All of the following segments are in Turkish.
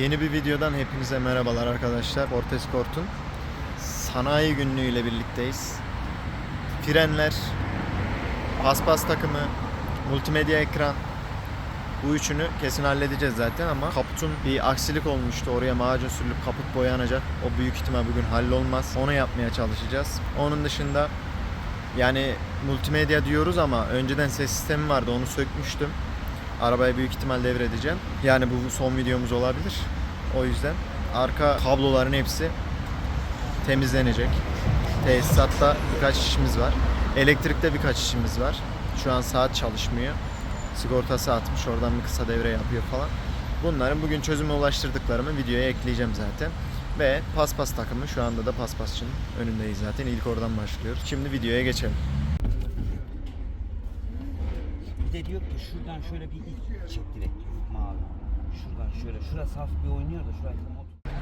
Yeni bir videodan hepinize merhabalar arkadaşlar. Orteskort'un sanayi günlüğüyle birlikteyiz. Frenler, paspas takımı, multimedya ekran. Bu üçünü kesin halledeceğiz zaten ama kaputun bir aksilik olmuştu. Oraya macun sürülüp kaput boyanacak. O büyük ihtimal bugün hallolmaz. Onu yapmaya çalışacağız. Onun dışında yani multimedya diyoruz ama önceden ses sistemi vardı. Onu sökmüştüm. Arabaya büyük ihtimal devredeceğim. Yani bu son videomuz olabilir. O yüzden arka kabloların hepsi temizlenecek. Tesisatta birkaç işimiz var. Elektrikte birkaç işimiz var. Şu an saat çalışmıyor. Sigortası atmış. Oradan bir kısa devre yapıyor falan. Bunların bugün çözüme ulaştırdıklarımı videoya ekleyeceğim zaten. Ve paspas takımı şu anda da paspasçının önündeyiz zaten. İlk oradan başlıyoruz. Şimdi videoya geçelim. Bir de diyor ki şuradan şöyle bir ip çek direkt diyor mavi. Şuradan şöyle. Şurası hafif bir oynuyor da otur.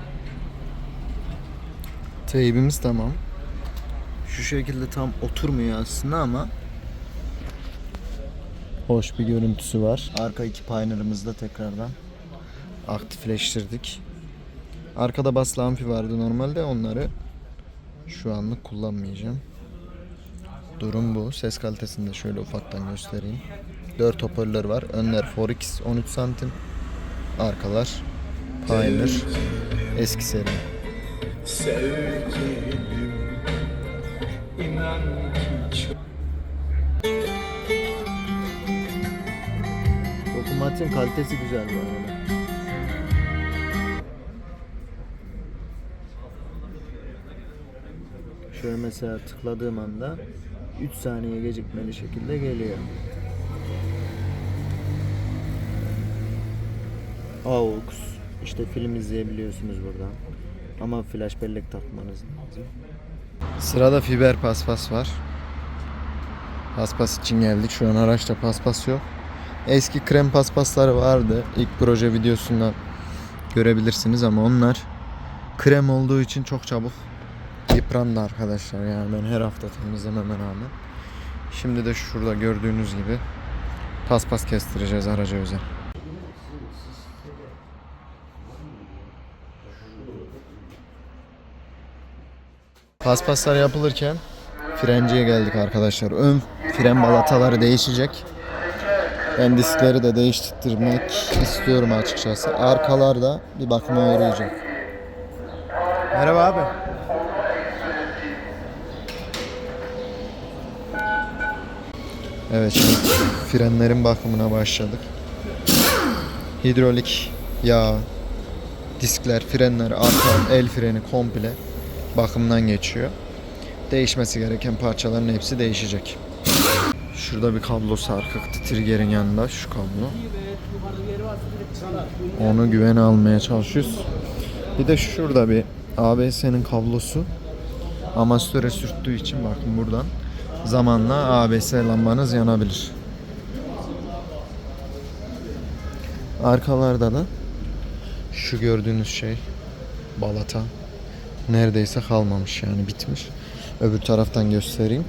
Teybimiz tamam. Şu şekilde tam oturmuyor aslında ama hoş bir görüntüsü var. Arka iki Pioneer'ımızı da tekrardan aktifleştirdik. Arkada baslı amfi vardı normalde onları şu anlık kullanmayacağım. Durum bu. Ses kalitesini de şöyle ufaktan göstereyim. 4 hoparlör var. Önler Forex 13 santim. Arkalar Pioneer eski seri. Sevgilim kalitesi güzel bu arada. Şöyle mesela tıkladığım anda 3 saniye gecikmeli şekilde geliyor. AUX işte film izleyebiliyorsunuz buradan. Ama flash bellek takmanız lazım. Sırada fiber paspas var. Paspas için geldik. Şu an araçta paspas yok. Eski krem paspasları vardı. İlk proje videosundan görebilirsiniz ama onlar krem olduğu için çok çabuk yıprandı arkadaşlar. Yani ben her hafta temizlememe rağmen. Şimdi de şurada gördüğünüz gibi paspas kestireceğiz araca özel. Paspaslar yapılırken frenciye geldik arkadaşlar. Ön fren balataları değişecek. Ben diskleri de değiştirmek istiyorum açıkçası. Arkalarda bir bakıma uğrayacak. Merhaba abi. Evet şimdi frenlerin bakımına başladık. Hidrolik yağ, diskler, frenler, arka el freni komple bakımdan geçiyor. Değişmesi gereken parçaların hepsi değişecek. Şurada bir kablo sarkıktı trigger'in yanında şu kablo. Onu güvene almaya çalışıyoruz. Bir de şurada bir ABS'nin kablosu amastöre sürttüğü için bakın buradan zamanla ABS lambanız yanabilir. Arkalarda da şu gördüğünüz şey balata neredeyse kalmamış yani bitmiş. Öbür taraftan göstereyim.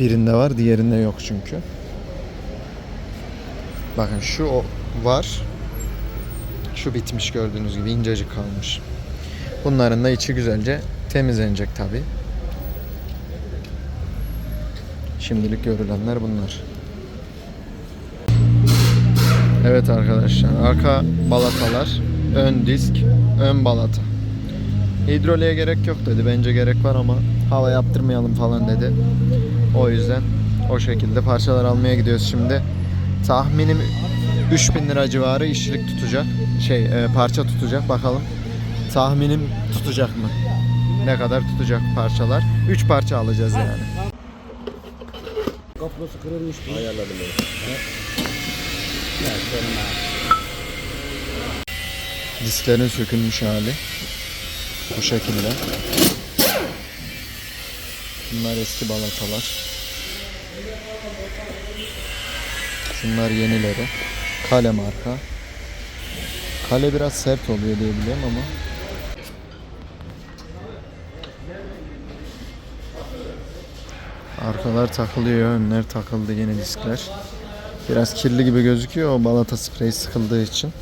Birinde var, diğerinde yok çünkü. Bakın şu o var. Şu bitmiş gördüğünüz gibi incecik kalmış. Bunların da içi güzelce temizlenecek tabi. Şimdilik görülenler bunlar. Evet arkadaşlar arka balatalar, ön disk, ön balata. Hidroliğe gerek yok dedi. Bence gerek var ama hava yaptırmayalım falan dedi. O yüzden o şekilde parçalar almaya gidiyoruz şimdi. Tahminim 3000 lira civarı işçilik tutacak. Şey e, parça tutacak bakalım. Tahminim tutacak mı? Ne kadar tutacak parçalar? 3 parça alacağız yani. Kaplosu kırılmış bu. Ayarladım onu. Ya. Disklerin sökülmüş hali. Bu şekilde. Bunlar eski balatalar. Şunlar yenileri. Kale marka. Kale biraz sert oluyor diye biliyorum ama. Arkalar takılıyor, önler takıldı yeni diskler. Biraz kirli gibi gözüküyor o balata spreyi sıkıldığı için.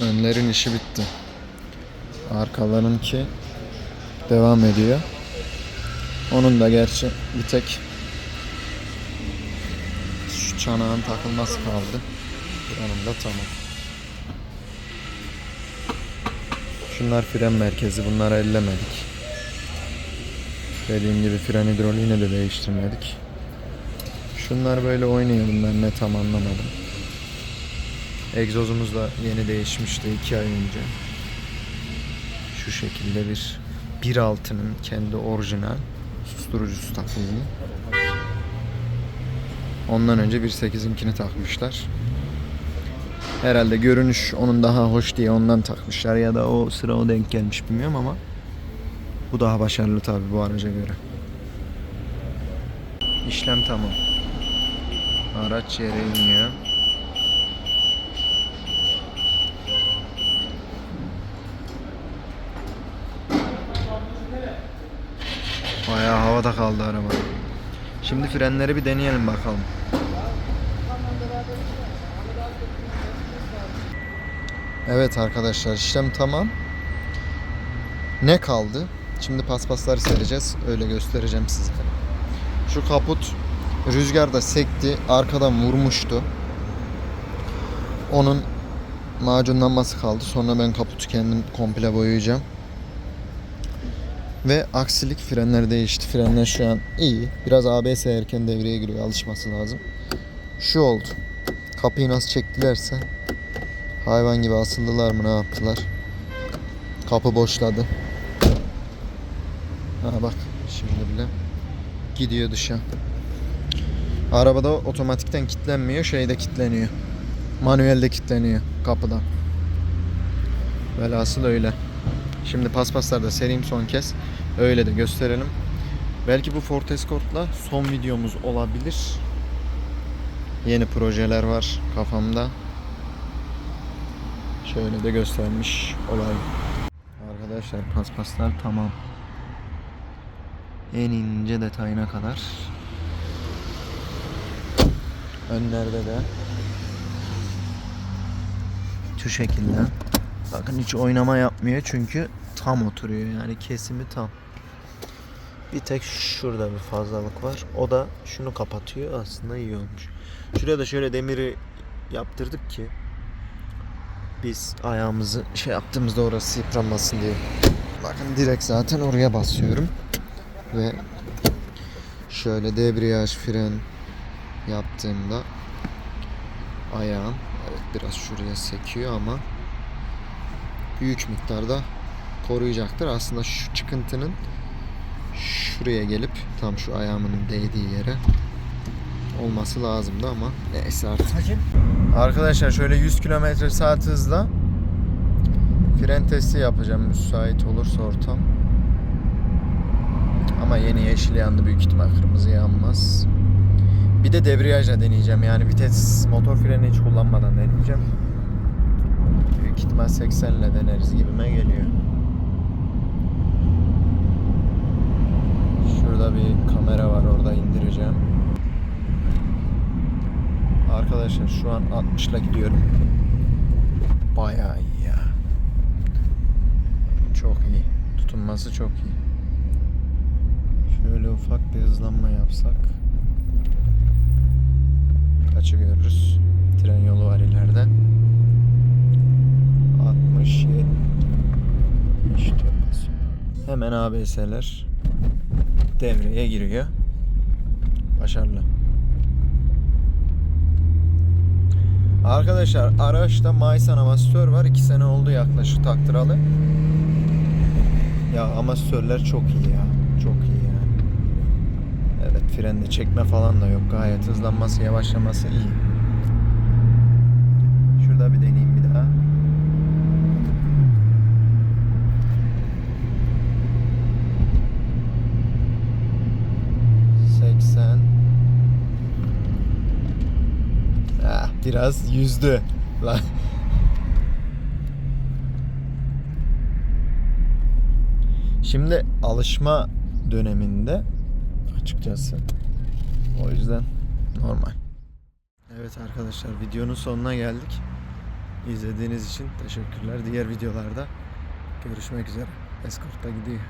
Önlerin işi bitti. Arkalarınki devam ediyor. Onun da gerçi bir tek çanağın takılması kaldı. Buranın da tamam. Şunlar fren merkezi. Bunları ellemedik. Dediğim gibi fren hidroliğini de değiştirmedik. Şunlar böyle oynuyor. Bunlar ne tam anlamadım. Egzozumuz da yeni değişmişti 2 ay önce. Şu şekilde bir 1.6'nın kendi orijinal susturucusu takıldı. Ondan önce 1.8'inkini takmışlar. Herhalde görünüş onun daha hoş diye ondan takmışlar ya da o sıra o denk gelmiş bilmiyorum ama bu daha başarılı tabi bu araca göre. İşlem tamam. Araç yere iniyor. Bayağı havada kaldı araba. Şimdi frenleri bir deneyelim bakalım. Evet arkadaşlar işlem tamam. Ne kaldı? Şimdi paspasları sereceğiz. Öyle göstereceğim size. Şu kaput rüzgarda sekti. Arkadan vurmuştu. Onun macunlanması kaldı. Sonra ben kaputu kendim komple boyayacağım. Ve aksilik frenler değişti. Frenler şu an iyi. Biraz ABS erken devreye giriyor. Alışması lazım. Şu oldu. Kapıyı nasıl çektilerse hayvan gibi asıldılar mı ne yaptılar. Kapı boşladı. Ha bak şimdi bile gidiyor dışa. Arabada otomatikten kilitlenmiyor, şeyde kilitleniyor. Manuelde kilitleniyor kapıda. Velhasıl öyle. Şimdi paspaslarda sereyim son kez. Öyle de gösterelim. Belki bu Ford Escort'la son videomuz olabilir. Yeni projeler var kafamda. Şöyle de göstermiş olayım. Arkadaşlar paspaslar tamam. En ince detayına kadar. Önlerde de şu şekilde. Bakın hiç oynama yapmıyor çünkü tam oturuyor yani kesimi tam. Bir tek şurada bir fazlalık var. O da şunu kapatıyor. Aslında iyi olmuş. Şuraya da şöyle demiri yaptırdık ki biz ayağımızı şey yaptığımızda orası yıpranmasın diye. Bakın direkt zaten oraya basıyorum. Ve şöyle debriyaj fren yaptığımda ayağım evet biraz şuraya sekiyor ama büyük miktarda koruyacaktır. Aslında şu çıkıntının şuraya gelip tam şu ayağımın değdiği yere olması lazımdı ama neyse artık. Arkadaşlar şöyle 100 km saat hızla fren testi yapacağım müsait olursa ortam. Ama yeni yeşil yandı büyük ihtimal kırmızı yanmaz. Bir de debriyajla deneyeceğim yani vites motor freni hiç kullanmadan deneyeceğim. Büyük ihtimal 80 ile deneriz gibime geliyor. Şurada bir kamera var orada indireceğim. Arkadaşlar şu an 60 ile gidiyorum. Bayağı iyi ya. Çok iyi. Tutunması çok iyi. Şöyle ufak bir hızlanma yapsak. Kaçı görürüz? Tren yolu var ileride. 60 70 diyoruz. Hemen ABS'ler devreye giriyor. Başarılı. Arkadaşlar araçta Maysan amasör var. 2 sene oldu yaklaşık taktıralı. Ya amasörler çok iyi ya. Çok iyi yani. Evet frende çekme falan da yok. Gayet hızlanması, yavaşlaması iyi. Şurada bir deneyeyim bir daha. Seksen. Ah, biraz yüzdü. Şimdi alışma döneminde açıkçası. O yüzden normal. Evet arkadaşlar videonun sonuna geldik. İzlediğiniz için teşekkürler. Diğer videolarda görüşmek üzere. Escort'ta gidiyor.